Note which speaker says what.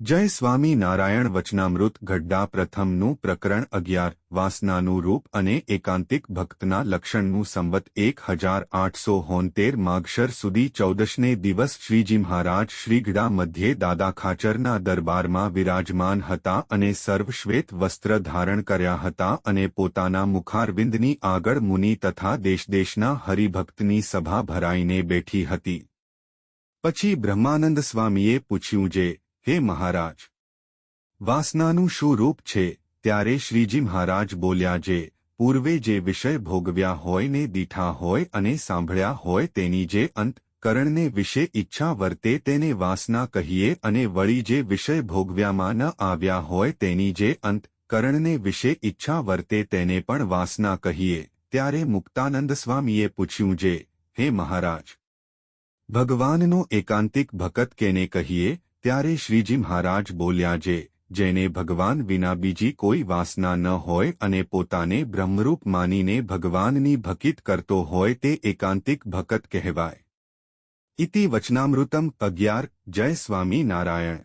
Speaker 1: જય સ્વામી નારાયણ વચનામૃત ગઢડા પ્રથમનું પ્રકરણ અગિયાર, વાસનાનું રૂપ અને એકાંતિક ભક્તના લક્ષણનું સંવત એક હજાર આઠસો હોંતેર માગશર સુધી ચૌદશને દિવસ શ્રીજી મહારાજ શ્રીગડા મધ્યે દાદા ખાચરના દરબારમાં વિરાજમાન હતા અને સર્વશ્વેત વસ્ત્ર ધારણ કર્યા હતા અને પોતાના મુખારવિંદની આગળ મુનિ તથા દેશદેશના હરિભક્તની સભા ભરાઈને બેઠી હતી. પછી બ્રહ્માનંદ સ્વામીએ પૂછ્યું જે હે મહારાજ. વાસનાનું શું રૂપ છે? ત્યારે શ્રીજી મહારાજ બોલ્યા, જે પૂર્વે જે વિષય ભોગવ્યા હોય ને દીઠા હોય અને સાંભળ્યા હોય તેની જે અંત કરણને વિશે ઈચ્છા વર્તે તેને વાસના કહીએ અને વળી જે વિષય ભોગવ્યામાં ન આવ્યા હોય તેની જે અંત કરણને વિશે ઈચ્છા વર્તે તેને પણ વાસના કહીએ. ત્યારે મુક્તાનંદ સ્વામીએ પૂછ્યું, જે હે મહારાજ, ભગવાનનો એકાંતિક ભકત કેને કહીએ? ત્યારે શ્રીજી મહારાજ બોલ્યા, જે, જેને ભગવાન વિના બીજી કોઈ વાસના ન હોય અને પોતાને બ્રહ્મરૂપ માનીને ભગવાનની ભકિત કરતો હોય તે એકાંતિક ભકત કહેવાય. ઇતિ વચનામૃતમ અગિયાર, જય સ્વામી નારાયણ